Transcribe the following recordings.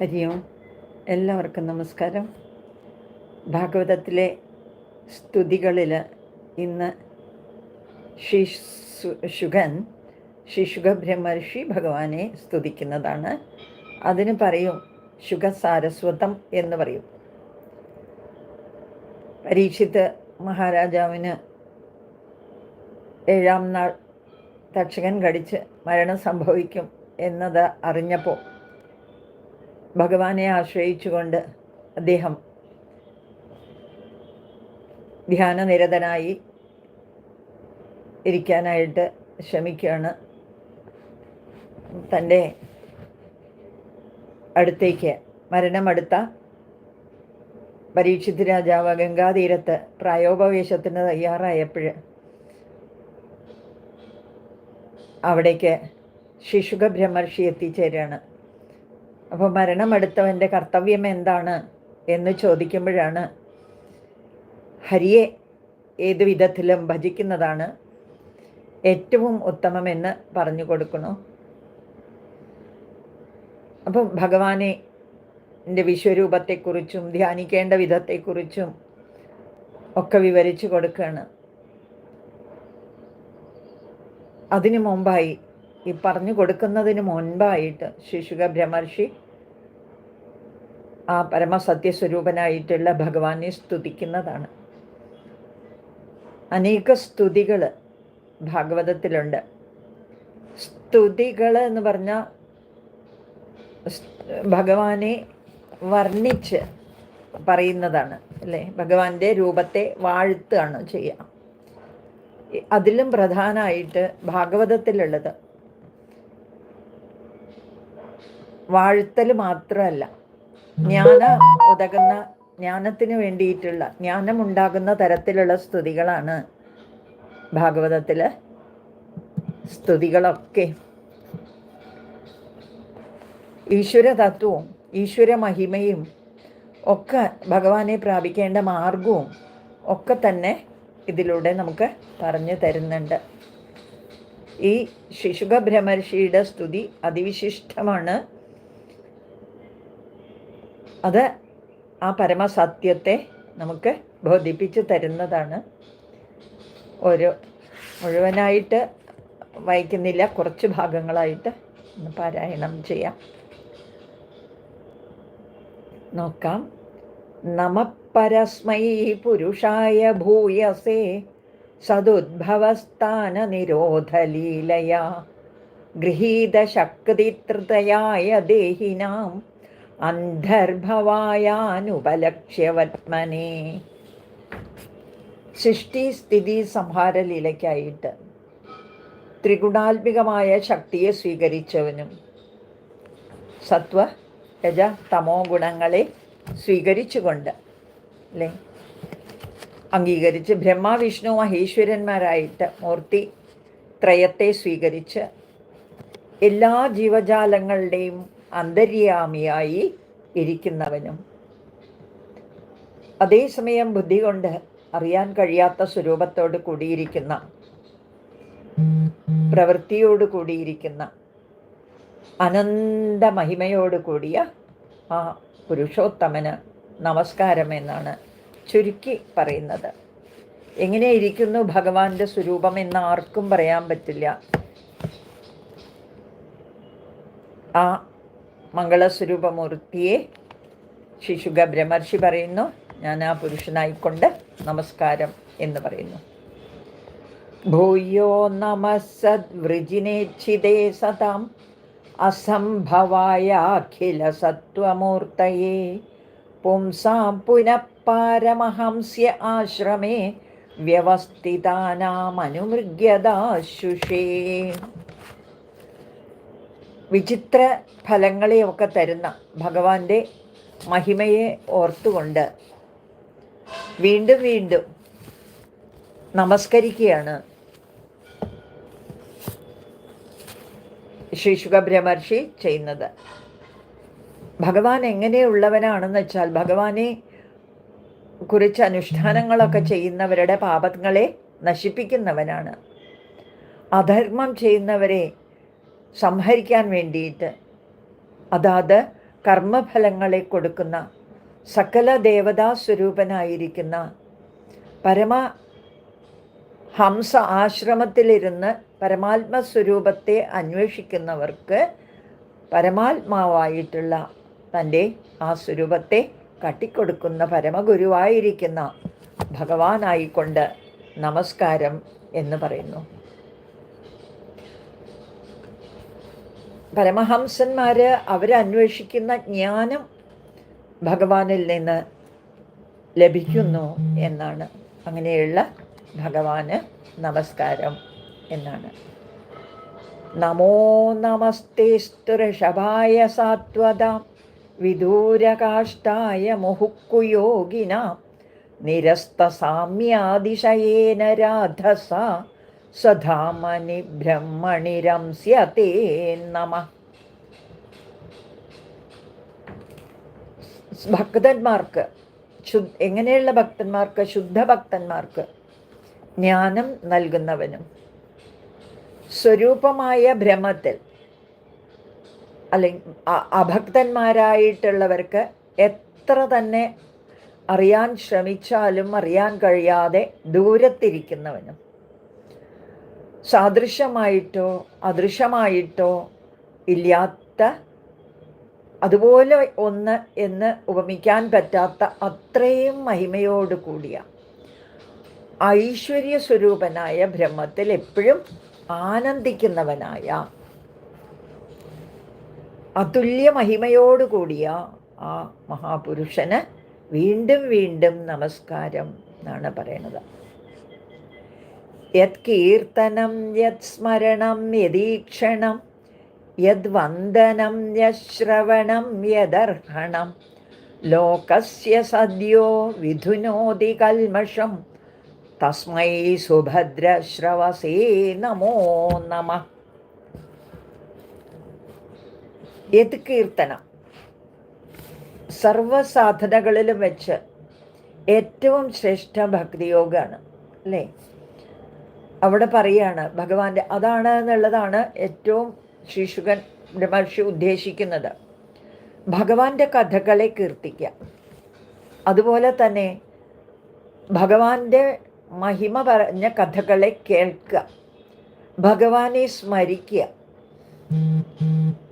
ഹരി ഓം. എല്ലാവർക്കും നമസ്കാരം. ഭാഗവതത്തിലെ സ്തുതികളിൽ ഇന്ന് ശ്രീ ശുഗൻ ശ്രീ ഭഗവാനെ സ്തുതിക്കുന്നതാണ്. അതിന് പറയും ശുഗസാരസ്വതം എന്ന് പറയും. പരീക്ഷിത് മഹാരാജാവിന് ഏഴാം നാൾ തക്ഷകൻ കടിച്ച് മരണം സംഭവിക്കും എന്നത് അറിഞ്ഞപ്പോൾ ഭഗവാനെ ആശ്രയിച്ചുകൊണ്ട് അദ്ദേഹം ധ്യാനനിരതനായി ഇരിക്കാനായിട്ട് ശ്രമിക്കുകയാണ്. തന്റെ അടുത്തേക്ക് മരണമടുത്ത പരീക്ഷിത് രാജാവ് ഗംഗാതീരത്ത് പ്രായോപവേശത്തിന് തയ്യാറായപ്പോൾ അവിടേക്ക് ശിശുക ബ്രഹ്മർഷി എത്തിച്ചേരുകയാണ് അപ്പോൾ മരണമെടുത്തവന്റെ കർത്തവ്യം എന്താണ് എന്ന് ചോദിക്കുമ്പോഴാണ് ഹരിയെ ഏത് വിധത്തിലും ഭജിക്കുന്നതാണ് ഏറ്റവും ഉത്തമമെന്ന് പറഞ്ഞു കൊടുക്കണു. അപ്പം ഭഗവാനെ എന്റെ വിശ്വരൂപത്തെക്കുറിച്ചും ധ്യാനിക്കേണ്ട വിധത്തെക്കുറിച്ചും ഒക്കെ വിവരിച്ചു കൊടുക്കുകയാണ് അതിനു മുമ്പായി ഈ പറഞ്ഞു കൊടുക്കുന്നതിന് മുൻപായിട്ട് ശിശുക ബ്രഹ്മർഷി ആ പരമസത്യസ്വരൂപനായിട്ടുള്ള ഭഗവാനെ സ്തുതിക്കുന്നതാണ്. അനേക സ്തുതികൾ ഭാഗവതത്തിലുണ്ട്. സ്തുതികൾ എന്ന് പറഞ്ഞാൽ ഭഗവാനെ വർണിച്ച് പറയുന്നതാണ് അല്ലേ? ഭഗവാന്റെ രൂപത്തെ വാഴ്ത്തുകയാണ് ചെയ്യുക. അതിലും പ്രധാനമായിട്ട് ഭാഗവതത്തിലുള്ളത് വാഴ്ത്തൽ മാത്രമല്ല ജ്ഞാന ഉതകുന്ന ജ്ഞാനത്തിന് വേണ്ടിയിട്ടുള്ള ജ്ഞാനമുണ്ടാകുന്ന തരത്തിലുള്ള സ്തുതികളാണ് ഭാഗവതത്തിലെ സ്തുതികളൊക്കെ. ഈശ്വര തത്വവും ഈശ്വര മഹിമയും ഒക്കെ ഭഗവാനെ പ്രാപിക്കേണ്ട മാർഗവും ഒക്കെ തന്നെ ഇതിലൂടെ നമുക്ക് പറഞ്ഞു തരുന്നുണ്ട്. ഈ ശിശുക ബ്രഹ്മർഷിയുടെ സ്തുതി അതിവിശിഷ്ടമാണ്. അത് ആ പരമസത്യത്തെ നമുക്ക് ബോധിപ്പിച്ചു തരുന്നതാണ്. ഒരു മുഴുവനായിട്ട് വായിക്കുന്നില്ല കുറച്ച് ഭാഗങ്ങളായിട്ട് ഒന്ന് പാരായണം ചെയ്യാം. നോക്കാം. നമ പരസ്മൈ പുരുഷായ ഭൂയസേ സദുദ്ഭവസ്ഥാന നിരോധലീലയാ ഗൃഹീതശക്തിതൃതയായ ദേഹിനാം അന്ധർഭവായാനുപലക്ഷ്യവത്മനെ സൃഷ്ടി സ്ഥിതി സംഹാര ലീലയ്ക്കായിട്ട് ത്രിഗുണാത്മികമായ ശക്തിയെ സ്വീകരിച്ചവനും സത്വ രജ തമോ ഗുണങ്ങളെ സ്വീകരിച്ചുകൊണ്ട് അല്ലേ? അംഗീകരിച്ച് ബ്രഹ്മ വിഷ്ണു മഹേശ്വരന്മാരായിട്ട് മൂർത്തി ത്രയത്തെ സ്വീകരിച്ച് എല്ലാ ജീവജാലങ്ങളുടെയും അന്തര്യാമിയായി ഇരിക്കുന്നവനും. അതേസമയം ബുദ്ധി കൊണ്ട് അറിയാൻ കഴിയാത്ത സ്വരൂപത്തോട് കൂടിയിരിക്കുന്ന പ്രവൃത്തിയോട് കൂടിയിരിക്കുന്ന അനന്ത മഹിമയോട് കൂടിയ ആ പുരുഷോത്തമന് നമസ്കാരം എന്നാണ് ചുരുക്കി പറയുന്നത്. എങ്ങനെ ഇരിക്കുന്നു ഭഗവാന്റെ സ്വരൂപം എന്ന് ആർക്കും പറയാൻ പറ്റില്ല. ആ മംഗളസ്വരൂപമൂർത്തിയെ ശിശുക ബ്രഹ്മർഷി പറയുന്നു. ഞാൻ ആ പുരുഷനായിക്കൊണ്ട് നമസ്കാരം എന്ന് പറയുന്നു. ഭൂയോ നമസദ്വൃജിനേച്ഛിതേ സതാം അസംഭവായ അഖില സത്വമൂർത്തയെ പുംസാം പുനഃപാരമഹംസ്യ ആശ്രമേ. വ്യവസ്ഥിതാനാമനുമൃഗ്യദാശുഷേ. വിചിത്ര ഫലങ്ങളെയൊക്കെ തരുന്ന ഭഗവാന്റെ മഹിമയെ ഓർത്തുകൊണ്ട് വീണ്ടും വീണ്ടും നമസ്കരിക്കുകയാണ് ശ്രീ ശുഖബ്രഹ്മർഷി ചെയ്യുന്നത്. ഭഗവാൻ എങ്ങനെയുള്ളവനാണെന്ന് വെച്ചാൽ ഭഗവാനെ കുറിച്ച് അനുഷ്ഠാനങ്ങളൊക്കെ ചെയ്യുന്നവരുടെ പാപങ്ങളെ നശിപ്പിക്കുന്നവനാണ്. അധർമ്മം ചെയ്യുന്നവരെ സംഹരിക്കാൻ വേണ്ടിയിട്ട്. അതാത് കർമ്മഫലങ്ങളെ കൊടുക്കുന്ന സകല ദേവതാ സ്വരൂപനായിരിക്കുന്ന പരമ ഹംസ ആശ്രമത്തിലിരുന്ന് പരമാത്മസ്വരൂപത്തെ അന്വേഷിക്കുന്നവർക്ക് പരമാത്മാവായിട്ടുള്ള തന്റെ ആ സ്വരൂപത്തെ കട്ടിക്കൊടുക്കുന്ന പരമഗുരുവായിരിക്കുന്ന ഭഗവാനായിക്കൊണ്ട് നമസ്കാരം എന്ന് പറയുന്നു. പരമഹംസന്മാർ അവരന്വേഷിക്കുന്ന ജ്ഞാനം ഭഗവാനിൽ നിന്ന് ലഭിക്കുന്നു എന്നാണ്. അങ്ങനെയുള്ള ഭഗവാന് നമസ്കാരം എന്നാണ്. നമോ നമസ്തേസ്തുഋഷഭായ സാത്വത വിദൂരകാഷ്ടായ മുഹുക്കുയോഗിന നിരസ്തസാമ്യാതിശയേന രാധസ സധാമനി ബ്രഹ്മണിരംസ്യതേ നമ ഭക്തന്മാർക്ക് എങ്ങനെയുള്ള ഭക്തന്മാർക്ക്? ശുദ്ധഭക്തന്മാർക്ക് ജ്ഞാനം നൽകുന്നവനും സ്വരൂപമായ ഭ്രമത്തിൽ അല്ലെങ്കിൽ അഭക്തന്മാരായിട്ടുള്ളവർക്ക് എത്ര തന്നെ അറിയാൻ ശ്രമിച്ചാലും അറിയാൻ കഴിയാതെ ദൂരത്തിരിക്കുന്നവനും സാദൃശ്യമായിട്ടോ അദൃശ്യമായിട്ടോ ഇല്ലാത്ത അതുപോലെ ഒന്ന് എന്ന് ഉപമിക്കാൻ പറ്റാത്ത അത്രയും മഹിമയോട് കൂടിയ ഐശ്വര്യ സ്വരൂപനായ ബ്രഹ്മത്തിൽ എപ്പോഴും ആനന്ദിക്കുന്നവനായ അതുല്യ മഹിമയോടുകൂടിയ ആ മഹാപുരുഷന് വീണ്ടും വീണ്ടും നമസ്കാരം എന്നാണ് പറയുന്നത് യത് കീർത്തനം യത് സ്മരണം യദീക്ഷണം യദ്വന്ദനം യശ്രവണം യദർഹണം. ലോകസ്യ സദ്യോ വിധുനോതി കൽമഷം. തസ്മൈ സുഭദ്രശ്രവസേ നമോ നമ. യത് കീർത്തനം സർവസാധനകളിലും വെച്ച് ഏറ്റവും ശ്രേഷ്ഠ ഭക്തിയോഗമാണ് അല്ലേ? അവിടെ പറയാണ് ഭഗവാന്റെ അതാണ് എന്നുള്ളതാണ് ഏറ്റവും ശിശുകൻ മഹർഷി ഉദ്ദേശിക്കുന്നത്. ഭഗവാന്റെ കഥകളെ കീർത്തിക്കുക. അതുപോലെ തന്നെ ഭഗവാന്റെ മഹിമ പറഞ്ഞ കഥകളെ കേൾക്കുക. ഭഗവാനെ സ്മരിക്കുക.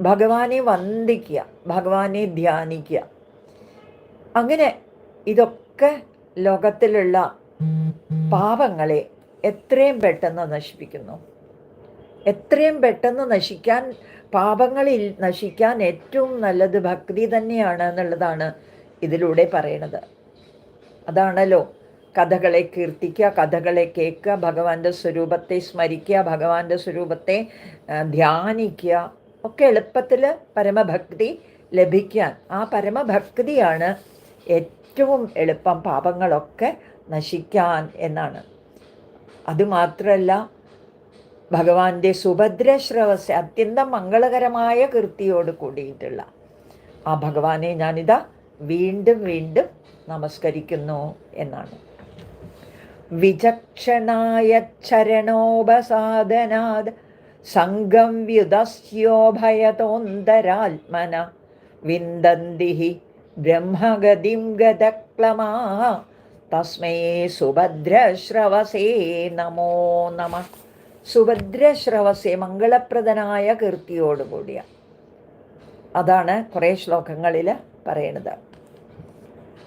ഭഗവാനെ വന്ദിക്കുക. ഭഗവാനെ ധ്യാനിക്കുക. അങ്ങനെ ഇതൊക്കെ ലോകത്തിലുള്ള പാപങ്ങളെ എത്രയും പെട്ടെന്ന് നശിപ്പിക്കുന്നു. എത്രയും പെട്ടെന്ന് നശിക്കാൻ പാപങ്ങളിൽ നശിക്കാൻ ഏറ്റവും നല്ലത് ഭക്തി തന്നെയാണ് എന്നുള്ളതാണ് ഇതിലൂടെ പറയണത്. അതാണല്ലോ കഥകളെ കീർത്തിക്കുക കഥകളെ കേൾക്കുക ഭഗവാന്റെ സ്വരൂപത്തെ സ്മരിക്കുക ഭഗവാന്റെ സ്വരൂപത്തെ ധ്യാനിക്കുക ഒക്കെ എളുപ്പത്തിൽ പരമഭക്തി ലഭിക്കാൻ. ആ പരമഭക്തിയാണ് ഏറ്റവും എളുപ്പം പാപങ്ങളൊക്കെ നശിക്കാൻ എന്നാണ്. അതുമാത്രമല്ല ഭഗവാന്റെ സുഭദ്രശ്രവസ് അത്യന്തം മംഗളകരമായ കീർത്തിയോട് കൂടിയിട്ടുള്ള ആ ഭഗവാനെ ഞാനിതാ വീണ്ടും വീണ്ടും നമസ്കരിക്കുന്നു എന്നാണ്. വിചക്ഷണായ ചരണോപസാദനാദ് സംഘം വ്യുതസ്യോഭയതോന്തരാത്മന വിന്ദന്തി ബ്രഹ്മഗതിം ഗതക്ലമാ തസ്മൈ സുഭദ്രശ്രവസേ നമോ നമ സുഭദ്രശ്രവസേ മംഗളപ്രദനായ കീർത്തിയോടുകൂടിയ അതാണ് കുറേ ശ്ലോകങ്ങളിൽ പറയണത്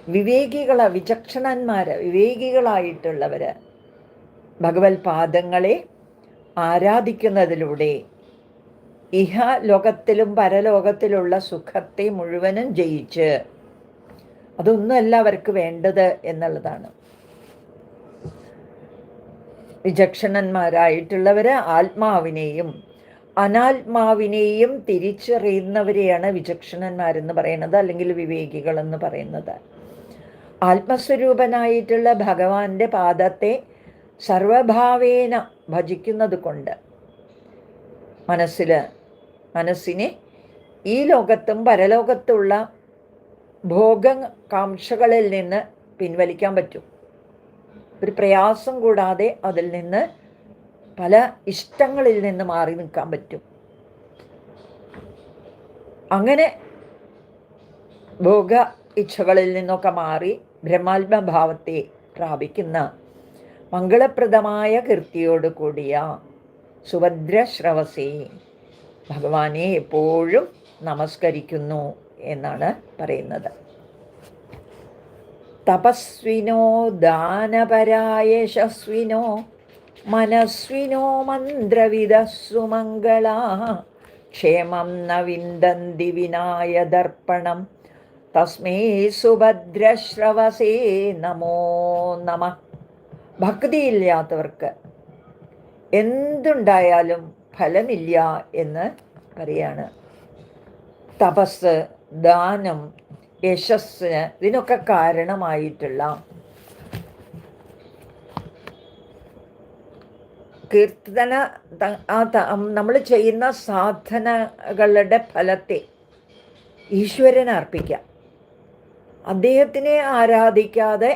വിവേകികള വിചക്ഷണന്മാർ വിവേകികളായിട്ടുള്ളവർ ഭഗവത് പാദങ്ങളെ ആരാധിക്കുന്നതിലൂടെ ഇഹ ലോകത്തിലും പരലോകത്തിലുള്ള സുഖത്തെ മുഴുവനും ജയിച്ച് അതൊന്നുമല്ല അവർക്ക് വേണ്ടത് എന്നുള്ളതാണ്. വിചക്ഷണന്മാരായിട്ടുള്ളവർ ആത്മാവിനെയും അനാത്മാവിനെയും തിരിച്ചറിയുന്നവരെയാണ് വിചക്ഷണന്മാരെന്ന് പറയുന്നത് അല്ലെങ്കിൽ വിവേകികൾ എന്ന് പറയുന്നത്. ആത്മസ്വരൂപനായിട്ടുള്ള ഭഗവാന്റെ പാദത്തെ സർവഭാവേന ഭജിക്കുന്നത് കൊണ്ട് മനസ്സിൽ മനസ്സിനെ ഈ ലോകത്തും പരലോകത്തുള്ള ഭോഗ കാംക്ഷകളിൽ നിന്ന് പിൻവലിക്കാൻ പറ്റും. ഒരു പ്രയാസം കൂടാതെ അതിൽ നിന്ന് പല ഇഷ്ടങ്ങളിൽ നിന്ന് മാറി നിൽക്കാൻ പറ്റും. അങ്ങനെ ഭോഗ ഇച്ഛകളിൽ നിന്നൊക്കെ മാറി ബ്രഹ്മാത്മഭാവത്തെ പ്രാപിക്കുന്ന മംഗളപ്രദമായ കീർത്തിയോട് കൂടിയ സുഭദ്രശ്രവസേ ഭഗവാനെ എപ്പോഴും നമസ്കരിക്കുന്നു. എന്നാണ് പറയുന്നത്. തപസ്വിനോ ദാനപരായ യശസ്വിനോ മനസ്വിനോ മന്ത്രവിദസ്സു മംഗള. ക്ഷേമം ന വിന്ദന്തി വിനായ ദർപ്പണം തസ്മേ സുഭദ്രശ്രവസേ നമോ നമ. ഭക്തിയില്ലാത്തവർക്ക് എന്തുണ്ടായാലും ഫലമില്ല എന്ന് പറയാണ്. തപസ് ദാനം യശസ്സിന് ഇതിനൊക്കെ കാരണമായിട്ടുള്ള കീർത്തന നമ്മൾ ചെയ്യുന്ന സാധനകളുടെ ഫലത്തെ ഈശ്വരനെ അർപ്പിക്കാം അദ്ദേഹത്തിനെ ആരാധിക്കാതെ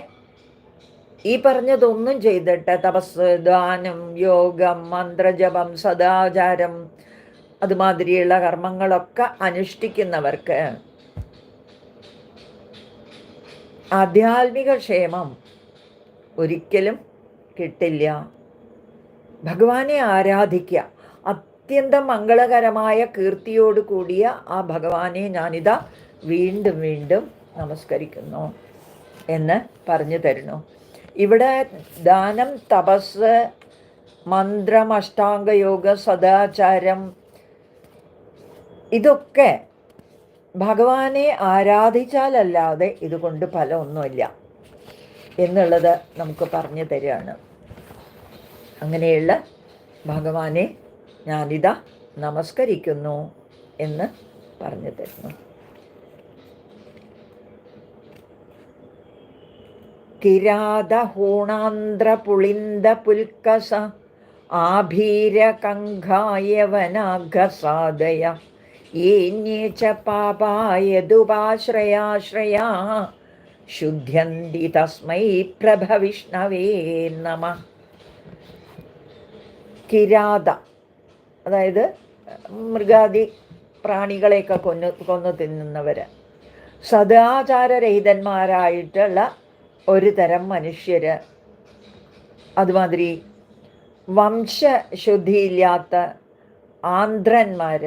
ഈ പറഞ്ഞതൊന്നും ചെയ്തിട്ട് തപസ് ദാനം യോഗം മന്ത്രജപം സദാചാരം അതുമാതിരിയുള്ള കർമ്മങ്ങളൊക്കെ അനുഷ്ഠിക്കുന്നവർക്ക് ആധ്യാത്മിക ക്ഷേമം ഒരിക്കലും കിട്ടില്ല. ഭഗവാനെ ആരാധിക്കുക അത്യന്തം മംഗളകരമായ കീർത്തിയോട് കൂടിയ ആ ഭഗവാനെ ഞാനിതാ വീണ്ടും വീണ്ടും നമസ്കരിക്കുന്നു എന്ന് പറഞ്ഞു തരുന്നു. ഇവിടെ ദാനം തപസ് മന്ത്രം അഷ്ടാംഗയോഗ സദാചാരം ഇതൊക്കെ ഭഗവാനെ ആരാധിച്ചാലല്ലാതെ ഇതുകൊണ്ട് ഫലമൊന്നുമില്ല എന്നുള്ളത് നമുക്ക് പറഞ്ഞു തരികയാണ്. അങ്ങനെയുള്ള ഭഗവാനെ ഞാനിതാ നമസ്കരിക്കുന്നു എന്ന് പറഞ്ഞു തരുന്നു. ആഭീര ആഭീരകങ്കായവനാഘസാദയ ഏന്യേ ച പാപായതുപാശ്രയാശ്രയാ ശുദ്ധ്യന്തി തസ്മൈ പ്രഭവിഷ്ണവേ നമ. കിരാത അതായത് മൃഗാദി പ്രാണികളെയൊക്കെ കൊന്നു കൊന്നു തിന്നുന്നവർ സദാചാരരഹിതന്മാരായിട്ടുള്ള ഒരു തരം മനുഷ്യർ അതുമാതിരി വംശശുദ്ധിയില്ലാത്ത ആന്ധ്രന്മാർ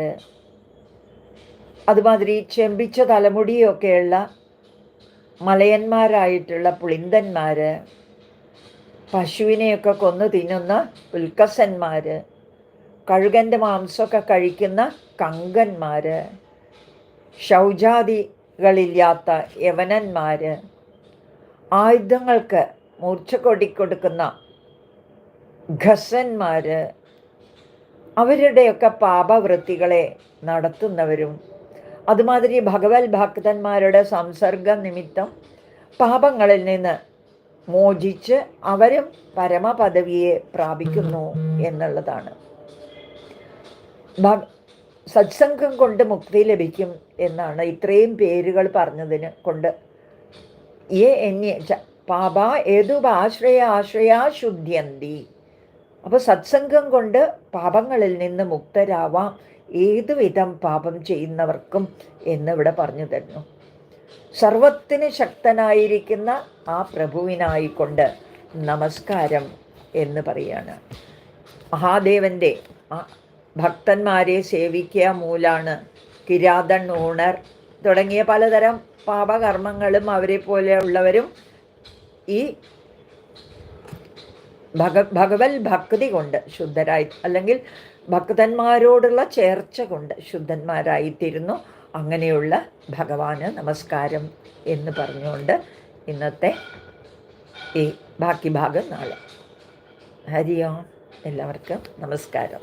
അതുമാതിരി ചെമ്പിച്ച തലമുടിയൊക്കെയുള്ള മലയന്മാരായിട്ടുള്ള പുളിന്തന്മാർ പശുവിനെയൊക്കെ കൊന്നു തിന്നുന്ന ഉൽക്കസന്മാർ കഴുകന്റെ മാംസമൊക്കെ കഴിക്കുന്ന കങ്കന്മാർ ശൗചാദികളില്ലാത്ത യവനന്മാർ ആയുധങ്ങൾക്ക് മൂർച്ച കൊടിക്കൊടുക്കുന്ന ഖസന്മാർ അവരുടെയൊക്കെ പാപവൃത്തികളെ നടത്തുന്നവരും അതുമാതിരി ഭഗവത് ഭക്തന്മാരുടെ സംസർഗ നിമിത്തം പാപങ്ങളിൽ നിന്ന് മോചിച്ച് അവരും പരമപദവിയെ പ്രാപിക്കുന്നു എന്നുള്ളതാണ്. സത്സംഗം കൊണ്ട് മുക്തി ലഭിക്കും എന്നാണ് ഇത്രയും പേരുകൾ പറഞ്ഞതിന് കൊണ്ട്. ഏ എന്നി പാപ ഏതുപാശ്രയ ആശ്രയ ശുദ്ധ്യന്തി. അപ്പോൾ സത്സംഗം കൊണ്ട് പാപങ്ങളിൽ നിന്ന് മുക്തരാവാം. ഏതുവിധം പാപം ചെയ്യുന്നവർക്കും എന്നിവിടെ പറഞ്ഞു തരുന്നു. സർവത്തിന് ശക്തനായിരിക്കുന്ന ആ പ്രഭുവിനായിക്കൊണ്ട് നമസ്കാരം എന്ന് പറയാണ്. മഹാദേവന്റെ ഭക്തന്മാരെ സേവിക്കുക മൂലാണ്. കിരാതൻ ഊണർ തുടങ്ങിയ പലതരം പാപകർമ്മങ്ങളും അവരെ പോലെയുള്ളവരും ഈ ഭഗ ഭഗവത് ഭക്തി കൊണ്ട് ശുദ്ധരായി അല്ലെങ്കിൽ ഭക്തന്മാരോടുള്ള ചേർച്ച കൊണ്ട് ശുദ്ധന്മാരായിത്തീരുന്നു. അങ്ങനെയുള്ള ഭഗവാന് നമസ്കാരം എന്ന് പറഞ്ഞുകൊണ്ട് ഇന്നത്തെ ഈ ബാക്കി ഭാഗം നാളെ. ഹരിയോ. എല്ലാവർക്കും നമസ്കാരം.